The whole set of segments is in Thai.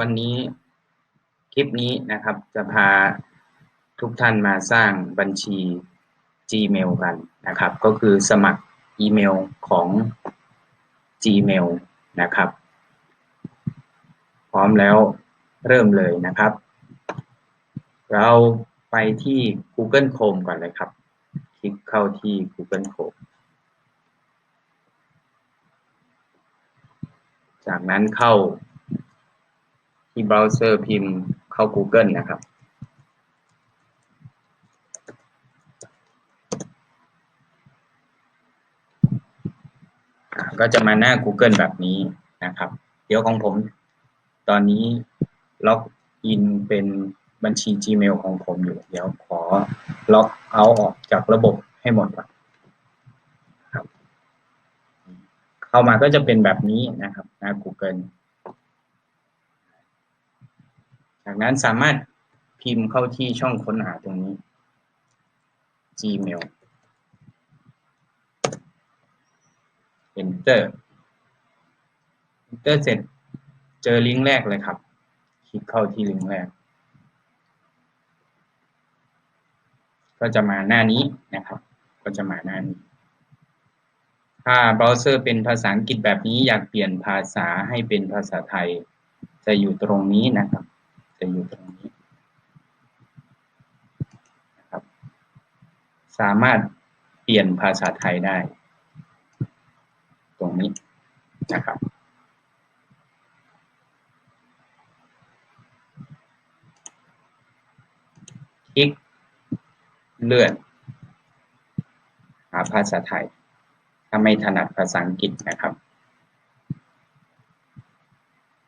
วันนี้คลิปนี้นะครับ จะพาทุกท่านมาสร้างบัญชี Gmail กันนะครับ ก็คือสมัครอีเมลของ Gmail นะครับ พร้อมแล้วเริ่มเลยนะครับ เราไปที่ Google Chrome ก่อนเลยครับ คลิกเข้าที่ Google Chrome จากนั้นเข้า ที่เบราว์เซอร์พิมพ์เข้า Google นะครับก็จะมาหน้า Google แบบนี้นะครับ เดี๋ยวของผมตอนนี้ล็อกอินเป็นบัญชี Gmail ของผมอยู่ เดี๋ยวขอล็อกเอาออกจากระบบให้หมดก่อนครับ เข้ามาก็จะเป็นแบบนี้นะครับ หน้า Google จากนั้นสามารถพิมพ์เข้าที่ช่องค้นหาตรงนี้ Gmail Enter Enter เสร็จเจอลิงก์แรกเลยครับ คลิกเข้าที่ลิงก์แรก ก็จะมาหน้านี้นะครับ ก็จะมาหน้านี้ ถ้าเบราว์เซอร์เป็นภาษาอังกฤษแบบนี้อยากเปลี่ยนภาษาให้เป็นภาษาไทย จะอยู่ตรงนี้นะครับ จะอยู่ตรงนี้นะครับสามารถเปลี่ยนภาษาไทยได้ ตรงนี้นะครับคลิกเลื่อน หาภาษาไทย ถ้าไม่ถนัดภาษาอังกฤษนะครับ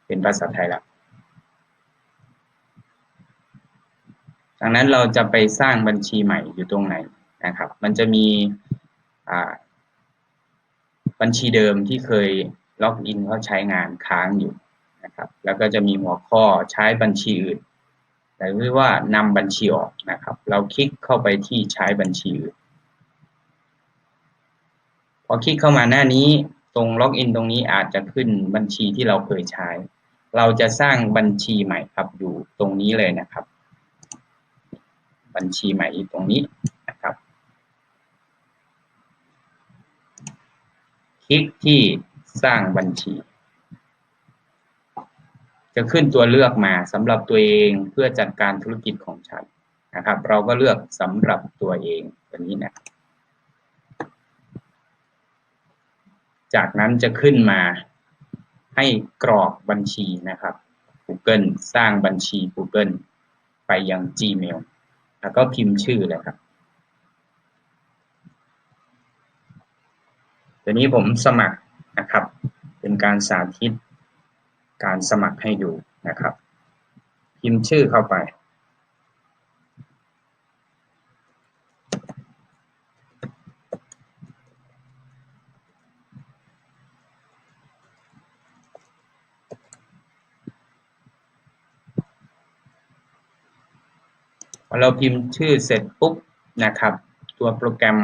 เป็นภาษาไทยแล้ว จากนั้นเราจะไปสร้างบัญชีใหม่อยู่ตรงไหนนะครับ มันจะมีบัญชีเดิมที่เคยล็อกอินเขาใช้งานค้างอยู่นะครับ แล้วก็จะมีหัวข้อใช้บัญชีอื่นหรือว่านำบัญชีออกนะครับ เราคลิกเข้าไปที่ใช้บัญชีอื่นพอคลิกเข้ามาหน้านี้ตรงล็อกอินตรงนี้อาจจะขึ้นบัญชีที่เราเคยใช้ เราจะสร้างบัญชีใหม่ครับอยู่ตรงนี้เลยนะครับ บัญชีใหม่ตรงนี้นะครับ คลิกที่สร้างบัญชี จะขึ้นตัวเลือกมาสำหรับตัวเองเพื่อจัดการธุรกิจของฉันนะครับ เราก็เลือกสำหรับตัวเองตัวนี้นะ จากนั้นจะขึ้นมาให้กรอกบัญชีนะครับ Google สร้างบัญชี Google ไปยัง Gmail แล้วก็พิมพ์ชื่อเลยครับ ตัวนี้ผมสมัครนะครับ เป็นการสาธิตการสมัครให้ดูนะครับ พิมพ์ชื่อเข้าไป อเราพิมพ์ชื่อเสร็จปุ๊บนะครับ ตัวโปรแกรม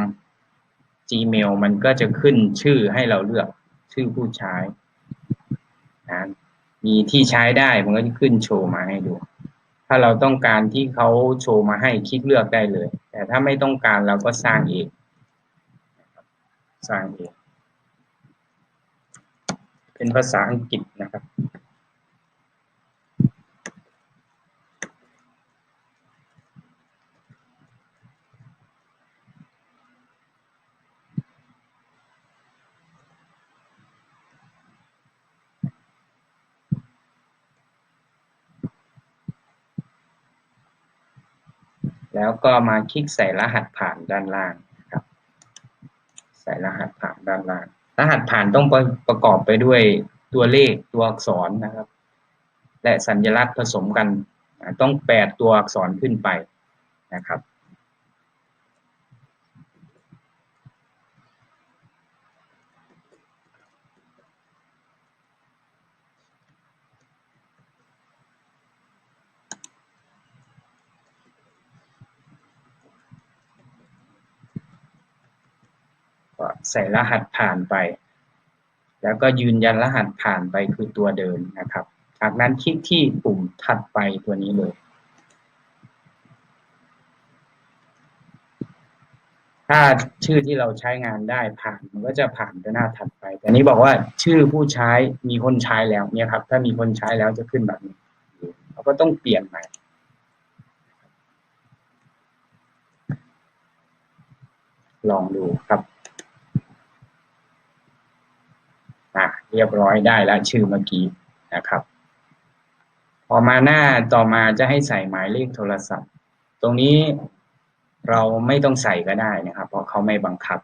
Gmail มันก็จะขึ้นชื่อให้เราเลือกชื่อผู้ใช้นะมีที่ใช้ได้มันก็จะขึ้นโชว์มาให้ดู ถ้าเราต้องการที่เขาโชว์มาให้คลิกเลือกได้เลย แต่ถ้าไม่ต้องการเราก็สร้างเองสร้างเอง เป็นภาษาอังกฤษนะครับ แล้วก็มาคลิกใส่รหัสผ่านด้านล่างครับ ใส่รหัสผ่านด้านล่าง รหัสผ่านต้องประกอบไปด้วยตัวเลขตัวอักษรนะครับ และสัญลักษณ์ผสมกัน ต้องแปดตัวอักษรขึ้นไปนะครับ ใส่รหัสผ่านไป แล้วก็ยืนยันรหัสผ่านไปคือตัวเดิมนะครับ จากนั้นคลิกที่ปุ่มถัดไปตัวนี้เลย ถ้าชื่อที่เราใช้งานได้ผ่านมันก็จะผ่านไปหน้าถัดไป แต่นี้บอกว่าชื่อผู้ใช้มีคนใช้แล้วเนี่ยครับ ถ้ามีคนใช้แล้วจะขึ้นแบบนี้เราก็ต้องเปลี่ยนใหม่ลองดูครับอะ เรียบร้อยได้แล้วชื่อเมื่อกี้นะครับ พอมาหน้าต่อมาจะให้ใส่หมายเลขโทรศัพท์ ตรงนี้เราไม่ต้องใส่ก็ได้นะครับ เพราะเขาไม่บังคับ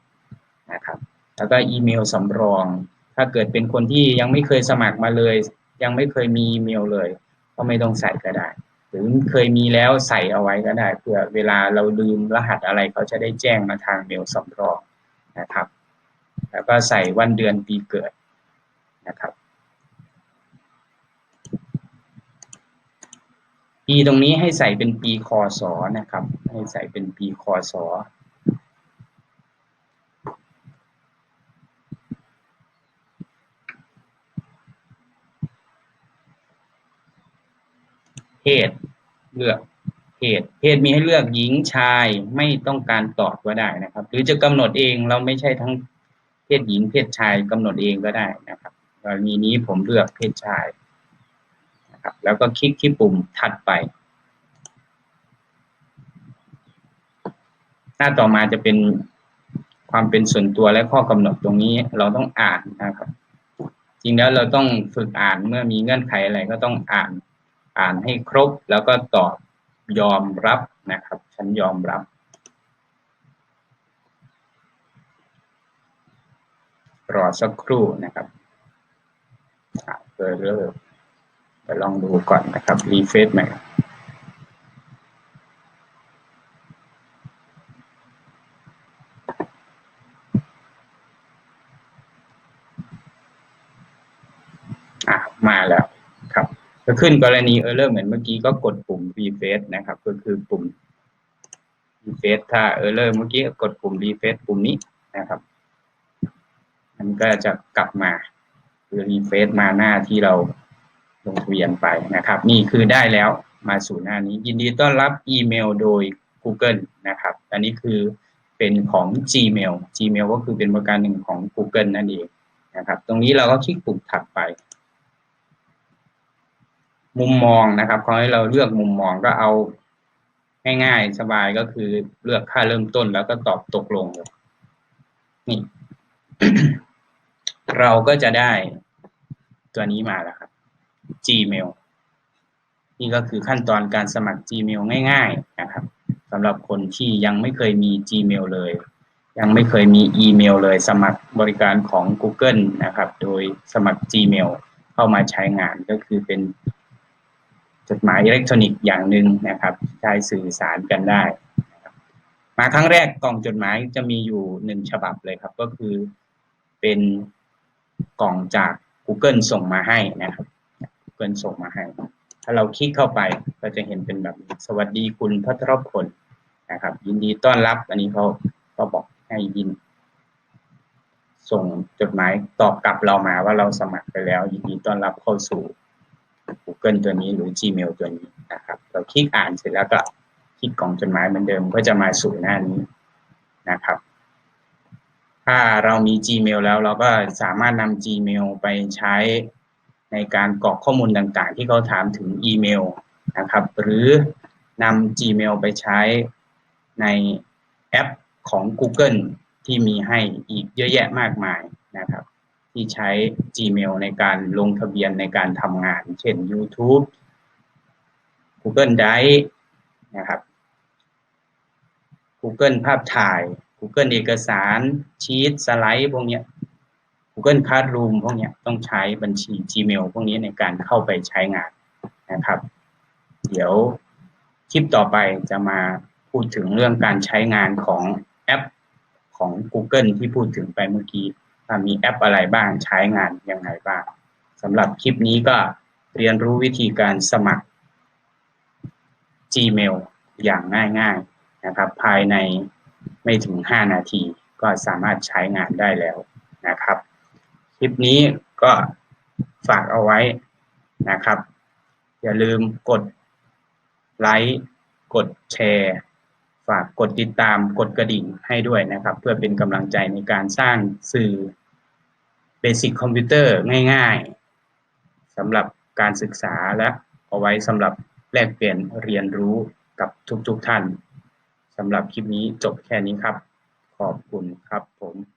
นะครับ แล้วก็อีเมลสำรอง ถ้าเกิดเป็นคนที่ยังไม่เคยสมัครมาเลย ยังไม่เคยมีอีเมลเลย ก็ไม่ต้องใส่ก็ได้ หรือเคยมีแล้วใส่เอาไว้ก็ได้เพื่อเวลาเราลืมรหัสอะไรเขาจะได้แจ้งมาทางเมลสำรองนะครับ แล้วก็ใส่วันเดือนปีเกิด นะครับ ปีตรงนี้ให้ใส่เป็นปีคศนะครับ ให้ใส่เป็นปีคศเพศเลือกเพศเพศมีให้เลือกหญิงชายไม่ต้องการตอบก็ได้นะครับ หรือจะกำหนดเองเราไม่ใช่ทั้งเพศหญิงเพศชายกำหนดเองก็ได้นะครับ กรณีนี้ผมเลือกเพศชายนะครับแล้วก็คลิกที่ปุ่มถัดไป หน้าต่อมาจะเป็นความเป็นส่วนตัวและข้อกำหนดตรงนี้เราต้องอ่านนะครับ จริงแล้วเราต้องฝึกอ่านเมื่อมีเงื่อนไขอะไรก็ต้องอ่านอ่านให้ครบแล้วก็ตอบยอมรับนะครับ ฉันยอมรับ รอสักครู่นะครับ เปิดเริ่มไปลองดูก่อนนะครับรีเฟซใหม่อะมาแล้วครับจะขึ้นกรณีเออร์เลอร์เหมือนเมื่อกี้ก็กดปุ่ม refresh นะครับ ก็คือปุ่ม refresh ถ้าเออร์เลอร์เมื่อกี้กดปุ่ม refresh ปุ่มนี้นะครับ มันก็จะกลับมา คือ refresh มาหน้าที่เราลงทะเบียนไปนะครับ นี่คือได้แล้วมาสู่หน้านี้ ยินดีต้อนรับอีเมลโดย Google นะครับ อันนี้คือเป็นของ Gmail Gmail ก็คือเป็นบริการหนึ่งของ Google นั่นเองนะครับ ตรงนี้เราก็คลิกปุ่มถัดไป มุมมองนะครับเขาให้เราเลือกมุมมองก็เอาง่ายๆสบายก็คือเลือกค่าเริ่มต้นแล้วก็ตอบตกลงเลยนี่ เราก็จะได้ตัวนี้มาแล้วครับ Gmail นี่ก็คือขั้นตอนการสมัคร Gmail ง่าย ๆ นะครับสำหรับคนที่ยังไม่เคยมี Gmail เลย ยังไม่เคยมีอีเมลเลย สมัครบริการของ Google นะครับ โดยสมัคร Gmail เข้ามาใช้งานก็คือเป็นจดหมายอิเล็กทรอนิกส์อย่างหนึ่งนะครับใช้สื่อสารกันได้ มาครั้งแรกกล่องจดหมายจะมีอยู่หนึ่งฉบับเลยครับ ก็คือเป็น กล่องจาก Google ส่งมาให้นะครับ Google ส่งมาให้ ถ้าเราคลิกเข้าไปก็จะเห็นเป็นแบบสวัสดีคุณพัทรพลนะครับ ยินดีต้อนรับ อันนี้เขาก็บอกให้ยิน ส่งจดหมายตอบกลับเรามาว่าเราสมัครไปแล้ว ยินดีต้อนรับเข้าสู่ Google ตัวนี้หรือ Gmail ตัวนี้นะครับ เราคลิกอ่านเสร็จแล้วก็คลิกกล่องจดหมายเหมือนเดิมก็จะมาสู่หน้านี้นะครับ ถ้าเรามี Gmail แล้วเราก็สามารถนำ Gmail ไปใช้ในการกรอกข้อมูลต่างๆ ที่เขาถามถึงอีเมลนะครับ หรือนำ Gmail ไปใช้ในแอปของ Google ที่มีให้อีกเยอะแยะมากมายนะครับ ที่ใช้ Gmail ในการลงทะเบียนในการทำงาน เช่น YouTube Google Drive นะครับ Google ภาพถ่าย Google เอกสารชีตสไลด์พวกเนี้ย Google Classroom พวกเนี้ยต้องใช้บัญชี Gmail พวกนี้ในการเข้าไปใช้งานนะครับ เดี๋ยวคลิปต่อไปจะมาพูดถึงเรื่องการใช้งานของแอปของ Google ที่พูดถึงไปเมื่อกี้มีแอปอะไรบ้างใช้งานยังไงบ้างสำหรับคลิปนี้ก็เรียนรู้วิธีการสมัคร Gmail อย่างง่ายๆนะครับ ภายใน ไม่ถึง 5 นาทีก็สามารถใช้งานได้แล้วนะครับ คลิปนี้ก็ฝากเอาไว้นะครับ อย่าลืมกดไลค์กดแชร์ฝากกดติดตามกดกระดิ่งให้ด้วยนะครับ เพื่อเป็นกำลังใจในการสร้างสื่อเบสิกคอมพิวเตอร์ง่ายๆสำหรับการศึกษาและเอาไว้สำหรับแลกเปลี่ยนเรียนรู้กับทุกๆท่าน สำหรับคลิปนี้จบแค่นี้ครับ ขอบคุณครับผม